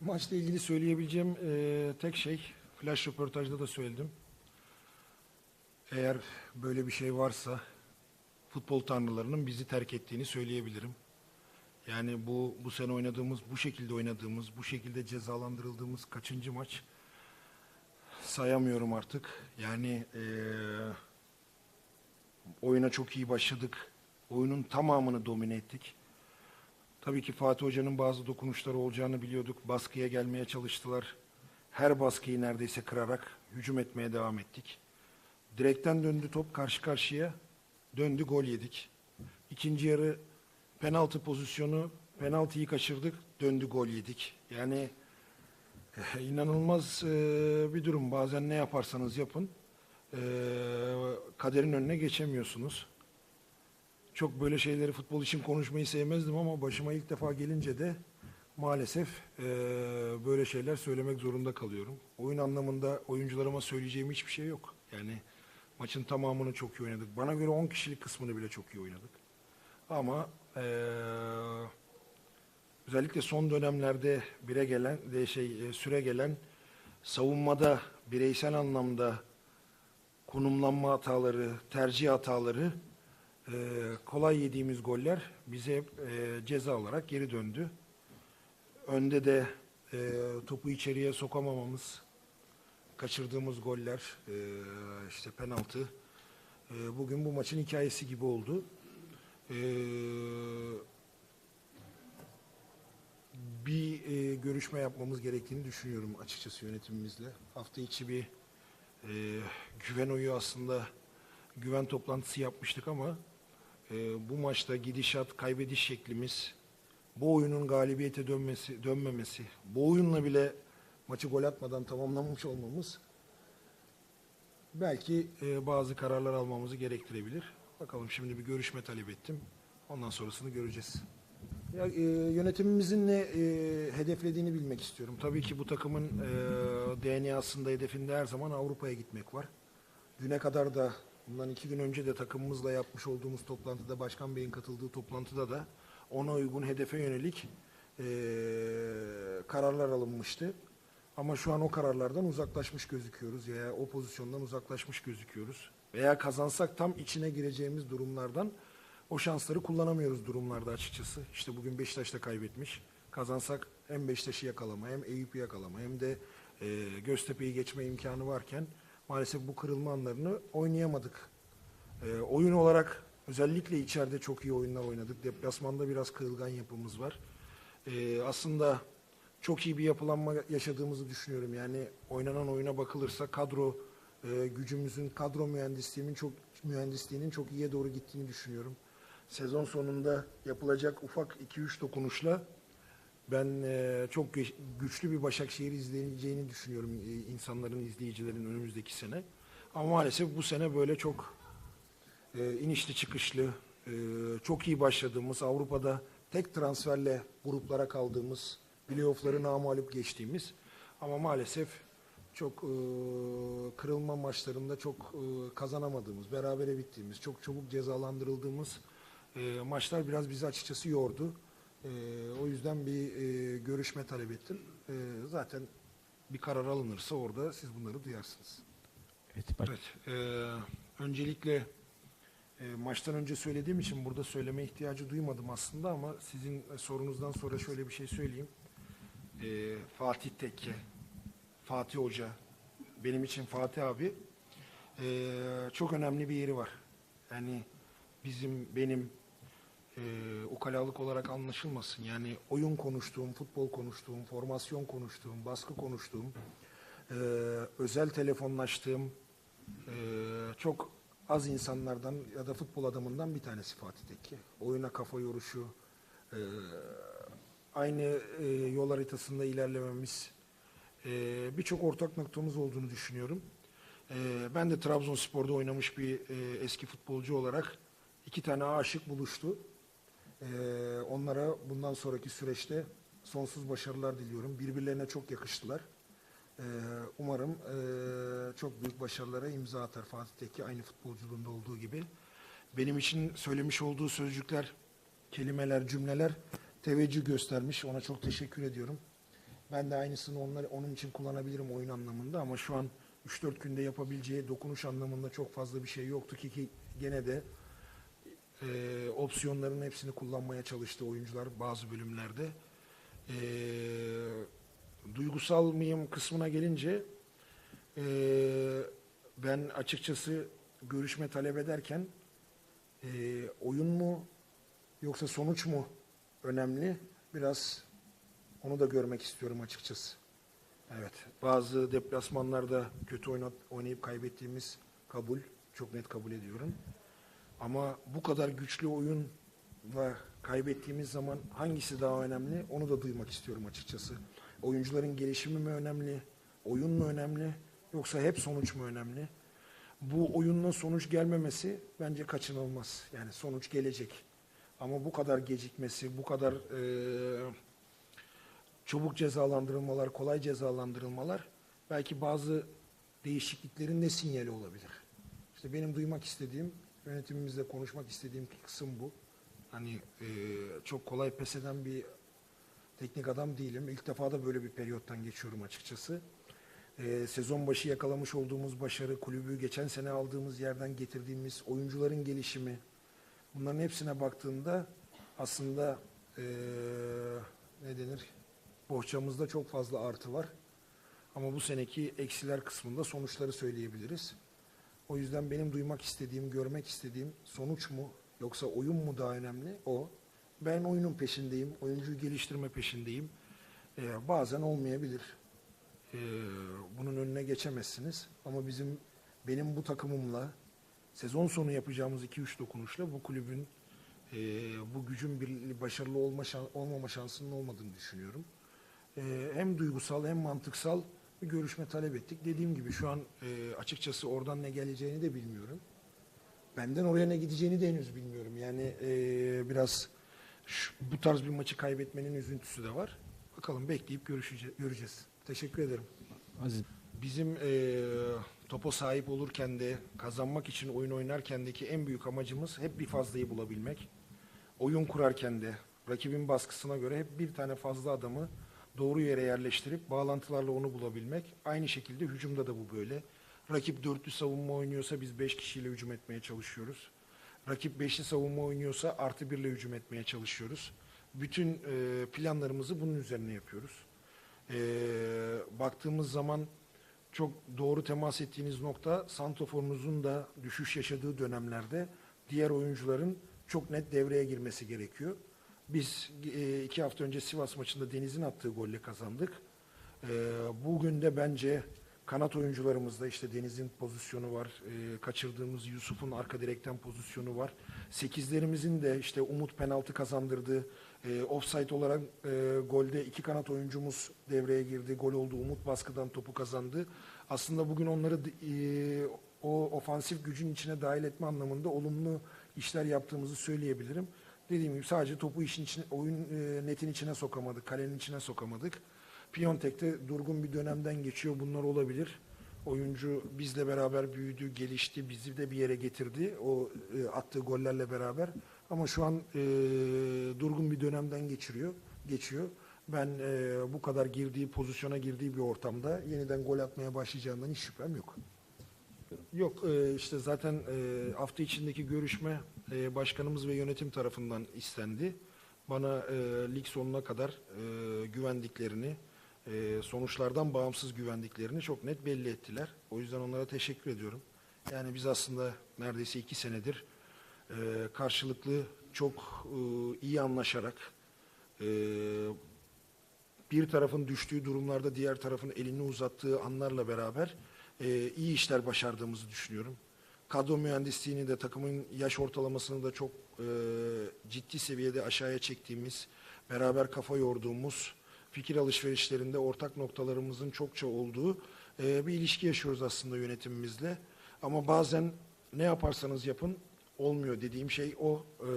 Maçla ilgili söyleyebileceğim e, tek şey, flash röportajda da söyledim. Eğer böyle bir şey varsa futbol tanrılarının bizi terk ettiğini söyleyebilirim. Yani bu bu sene oynadığımız, bu şekilde oynadığımız, bu şekilde cezalandırıldığımız kaçıncı maç sayamıyorum artık. Yani e, oyuna çok iyi başladık. Oyunun tamamını domine ettik. Tabii ki Fatih Hoca'nın bazı dokunuşları olacağını biliyorduk. Baskıya gelmeye çalıştılar. Her baskıyı neredeyse kırarak hücum etmeye devam ettik. Direkten döndü top karşı karşıya. Döndü gol yedik. İkinci yarı penaltı pozisyonu penaltıyı kaçırdık. Döndü gol yedik. Yani eh, inanılmaz eh, bir durum. Bazen ne yaparsanız yapın eh, kaderin önüne geçemiyorsunuz. Çok böyle şeyleri futbol için konuşmayı sevmezdim ama başıma ilk defa gelince de maalesef eee, böyle şeyler söylemek zorunda kalıyorum. Oyun anlamında oyuncularıma söyleyeceğim hiçbir şey yok. Yani maçın tamamını çok iyi oynadık. Bana göre 10 kişilik kısmını bile çok iyi oynadık. Ama eee, özellikle son dönemlerde bire gelen de şey e, süre gelen savunmada bireysel anlamda konumlanma hataları, tercih hataları ee, kolay yediğimiz goller bize e, ceza olarak geri döndü. Önde de e, topu içeriye sokamamamız, kaçırdığımız goller, e, işte penaltı. e, bugün bu maçın hikayesi gibi oldu. E, bir e, görüşme yapmamız gerektiğini düşünüyorum açıkçası yönetimimizle. Hafta içi bir e, güven oyu aslında güven toplantısı yapmıştık ama e, bu maçta gidişat, kaybediş şeklimiz, bu oyunun galibiyete dönmesi, dönmemesi, bu oyunla bile maçı gol atmadan tamamlamış olmamız belki e, bazı kararlar almamızı gerektirebilir. Bakalım şimdi bir görüşme talep ettim. Ondan sonrasını göreceğiz. Ya, e, yönetimimizin ne e, hedeflediğini bilmek istiyorum. Tabii ki bu takımın e, DNA'sında, hedefinde her zaman Avrupa'ya gitmek var. Düne kadar da bundan iki gün önce de takımımızla yapmış olduğumuz toplantıda, Başkan Bey'in katıldığı toplantıda da ona uygun hedefe yönelik e, kararlar alınmıştı. Ama şu an o kararlardan uzaklaşmış gözüküyoruz veya o pozisyondan uzaklaşmış gözüküyoruz. Veya kazansak tam içine gireceğimiz durumlardan o şansları kullanamıyoruz durumlarda açıkçası. İşte bugün Beşiktaş da kaybetmiş. Kazansak hem Beşiktaş'ı yakalama hem Eyüp'ü yakalama hem de e, Göztepe'yi geçme imkanı varken maalesef bu kırılma anlarını oynayamadık. E, oyun olarak özellikle içeride çok iyi oyunlar oynadık. Deplasmanda biraz kırılgan yapımız var. E, aslında çok iyi bir yapılanma yaşadığımızı düşünüyorum. Yani oynanan oyuna bakılırsa kadro e, gücümüzün, kadro mühendisliğinin çok mühendisliğinin çok iyiye doğru gittiğini düşünüyorum. Sezon sonunda yapılacak ufak 2-3 dokunuşla ben e, çok güç- güçlü bir Başakşehir izleyeceğini düşünüyorum e, insanların, izleyicilerin önümüzdeki sene. Ama maalesef bu sene böyle çok e, inişli çıkışlı, e, çok iyi başladığımız, Avrupa'da tek transferle gruplara kaldığımız, playoff'ları namalup geçtiğimiz ama maalesef çok e, kırılma maçlarında çok e, kazanamadığımız, berabere bittiğimiz, çok çabuk cezalandırıldığımız e, maçlar biraz bizi açıkçası yordu. E, o yüzden bir e, görüşme talep ettim. E, zaten bir karar alınırsa orada siz bunları duyarsınız. Evet, baş- Evet. e, öncelikle e, maçtan önce söylediğim için burada söyleme ihtiyacı duymadım aslında ama sizin e, sorunuzdan sonra şöyle bir şey söyleyeyim. E, Fatih Tekke, Fatih Hoca, benim için Fatih abi e, çok önemli bir yeri var. Yani bizim, benim e, ukalalık olarak anlaşılmasın. Yani oyun konuştuğum, futbol konuştuğum, formasyon konuştuğum, baskı konuştuğum, e, özel telefonlaştığım e, çok az insanlardan ya da futbol adamından bir tanesi Fatih Tekke. Oyuna kafa yoruşu, e, aynı e, yol haritasında ilerlememiz, e, birçok ortak noktamız olduğunu düşünüyorum. E, ben de Trabzonspor'da oynamış bir e, eski futbolcu olarak iki tane aşık buluştu. E, onlara bundan sonraki süreçte sonsuz başarılar diliyorum. Birbirlerine çok yakıştılar. E, umarım e, çok büyük başarılara imza atar Fatih aynı futbolculuğunda olduğu gibi. Benim için söylemiş olduğu sözcükler, kelimeler, cümleler teveccüh göstermiş. Ona çok teşekkür ediyorum. Ben de aynısını onlar, onun için kullanabilirim oyun anlamında ama şu an 3-4 günde yapabileceği dokunuş anlamında çok fazla bir şey yoktu ki, ki gene de e, opsiyonların hepsini kullanmaya çalıştı oyuncular bazı bölümlerde. E, duygusal mıyım kısmına gelince e, ben açıkçası görüşme talep ederken e, oyun mu yoksa sonuç mu önemli? Biraz onu da görmek istiyorum açıkçası. Evet, bazı deplasmanlarda kötü oynat, oynayıp kaybettiğimiz kabul, çok net kabul ediyorum. Ama bu kadar güçlü oyunla kaybettiğimiz zaman hangisi daha önemli onu da duymak istiyorum açıkçası. Oyuncuların gelişimi mi önemli, oyun mu önemli yoksa hep sonuç mu önemli? Bu oyunla sonuç gelmemesi bence kaçınılmaz. Yani sonuç gelecek. Ama bu kadar gecikmesi, bu kadar eee çabuk cezalandırılmalar, kolay cezalandırılmalar belki bazı değişikliklerin de sinyali olabilir. İşte benim duymak istediğim, yönetimimizle konuşmak istediğim kısım bu. Hani e, çok kolay pes eden bir teknik adam değilim. İlk defa da böyle bir periyottan geçiyorum açıkçası. E, sezon başı yakalamış olduğumuz başarı, kulübü geçen sene aldığımız yerden getirdiğimiz oyuncuların gelişimi, bunların hepsine baktığında aslında e, ne denir? Bohçamızda çok fazla artı var. Ama bu seneki eksiler kısmında sonuçları söyleyebiliriz. O yüzden benim duymak istediğim, görmek istediğim sonuç mu yoksa oyun mu daha önemli? O. Ben oyunun peşindeyim, oyuncuyu geliştirme peşindeyim. Ee, bazen olmayabilir. Ee, bunun önüne geçemezsiniz. Ama bizim benim bu takımımla sezon sonu yapacağımız 2-3 dokunuşla bu kulübün e, bu gücün bir başarılı olma şan- olmama şansının olmadığını düşünüyorum. Ee, hem duygusal hem mantıksal bir görüşme talep ettik. Dediğim gibi şu an e, açıkçası oradan ne geleceğini de bilmiyorum. Benden oraya ne gideceğini de henüz bilmiyorum. Yani e, biraz şu- bu tarz bir maçı kaybetmenin üzüntüsü de var. Bakalım bekleyip görüşeceğiz, göreceğiz. Teşekkür ederim. Aziz Bizim e, topa sahip olurken de kazanmak için oyun oynarkendeki en büyük amacımız hep bir fazlayı bulabilmek. Oyun kurarken de rakibin baskısına göre hep bir tane fazla adamı doğru yere yerleştirip bağlantılarla onu bulabilmek. Aynı şekilde hücumda da bu böyle. Rakip dörtlü savunma oynuyorsa biz beş kişiyle hücum etmeye çalışıyoruz. Rakip beşli savunma oynuyorsa artı birle hücum etmeye çalışıyoruz. Bütün e, planlarımızı bunun üzerine yapıyoruz. E, baktığımız zaman çok doğru temas ettiğiniz nokta santroforunuzun da düşüş yaşadığı dönemlerde diğer oyuncuların çok net devreye girmesi gerekiyor. Biz e, iki hafta önce Sivas maçında Deniz'in attığı golle kazandık. E, bugün de bence kanat oyuncularımızda işte Deniz'in pozisyonu var. e, kaçırdığımız Yusuf'un arka direkten pozisyonu var. Sekizlerimizin de işte Umut penaltı kazandırdı. E, offside olarak e, golde iki kanat oyuncumuz devreye girdi. Gol oldu. Umut baskıdan topu kazandı. Aslında bugün onları e, o ofansif gücün içine dahil etme anlamında olumlu işler yaptığımızı söyleyebilirim. Dediğim gibi sadece topu işin içine, oyun e, netin içine sokamadık, kalenin içine sokamadık. Piontek'te durgun bir dönemden geçiyor. Bunlar olabilir. Oyuncu bizle beraber büyüdü, gelişti, bizi de bir yere getirdi. O e, attığı gollerle beraber. Ama şu an e, durgun bir dönemden geçiriyor, geçiyor. Ben e, bu kadar girdiği, pozisyona girdiği bir ortamda yeniden gol atmaya başlayacağından hiç şüphem yok. Yok e, işte zaten e, hafta içindeki görüşme e, başkanımız ve yönetim tarafından istendi. Bana e, lig sonuna kadar e, güvendiklerini, e, sonuçlardan bağımsız güvendiklerini çok net belli ettiler. O yüzden onlara teşekkür ediyorum. Yani biz aslında neredeyse iki senedir e, karşılıklı çok e, iyi anlaşarak e, bir tarafın düştüğü durumlarda diğer tarafın elini uzattığı anlarla beraber e, iyi işler başardığımızı düşünüyorum. Kadro mühendisliğini de takımın yaş ortalamasını da çok e, ciddi seviyede aşağıya çektiğimiz, beraber kafa yorduğumuz, fikir alışverişlerinde ortak noktalarımızın çokça olduğu e, bir ilişki yaşıyoruz aslında yönetimimizle. Ama bazen ne yaparsanız yapın olmuyor dediğim şey o. E,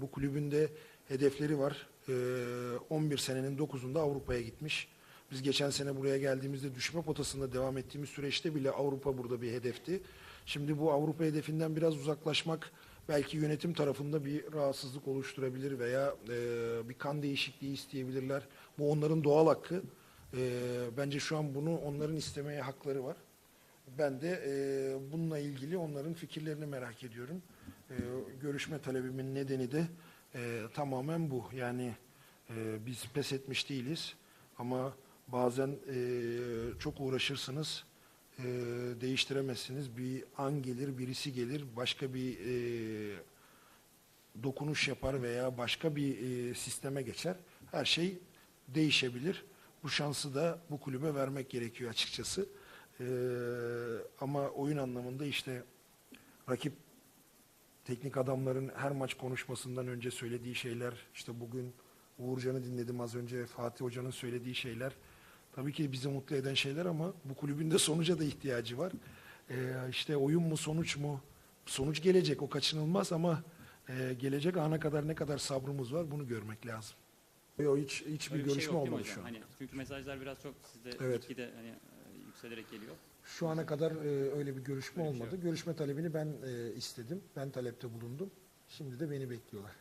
bu kulübün de hedefleri var. E, 11 senenin 9'unda Avrupa'ya gitmiş. Biz geçen sene buraya geldiğimizde düşme potasında devam ettiğimiz süreçte bile Avrupa burada bir hedefti. Şimdi bu Avrupa hedefinden biraz uzaklaşmak belki yönetim tarafında bir rahatsızlık oluşturabilir veya e, bir kan değişikliği isteyebilirler. Bu onların doğal hakkı. E, bence şu an bunu onların istemeye hakları var. Ben de e, bununla ilgili onların fikirlerini merak ediyorum. E, görüşme talebimin nedeni de e, tamamen bu. Yani e, biz pes etmiş değiliz ama bazen e, çok uğraşırsınız, e, değiştiremezsiniz. Bir an gelir, birisi gelir, başka bir e, dokunuş yapar veya başka bir e, sisteme geçer. Her şey değişebilir. Bu şansı da bu kulübe vermek gerekiyor açıkçası. E, ama oyun anlamında işte rakip teknik adamların her maç konuşmasından önce söylediği şeyler, işte bugün Uğurcan'ı dinledim az önce Fatih Hoca'nın söylediği şeyler. Tabii ki bizi mutlu eden şeyler ama bu kulübün de sonuca da ihtiyacı var. Ee, işte oyun mu sonuç mu? Sonuç gelecek o kaçınılmaz ama e, gelecek ana kadar ne kadar sabrımız var bunu görmek lazım. O hiç hiçbir Öyle bir şey görüşme yok değil mi olmadı hocam? şu an. Hani çünkü mesajlar biraz çok sizde Evet. gitgide hani e, yükselerek geliyor. Şu ana kadar e, öyle bir görüşme Öyle bir şey olmadı. Görüşme talebini ben e, istedim. Ben talepte bulundum. Şimdi de beni bekliyorlar.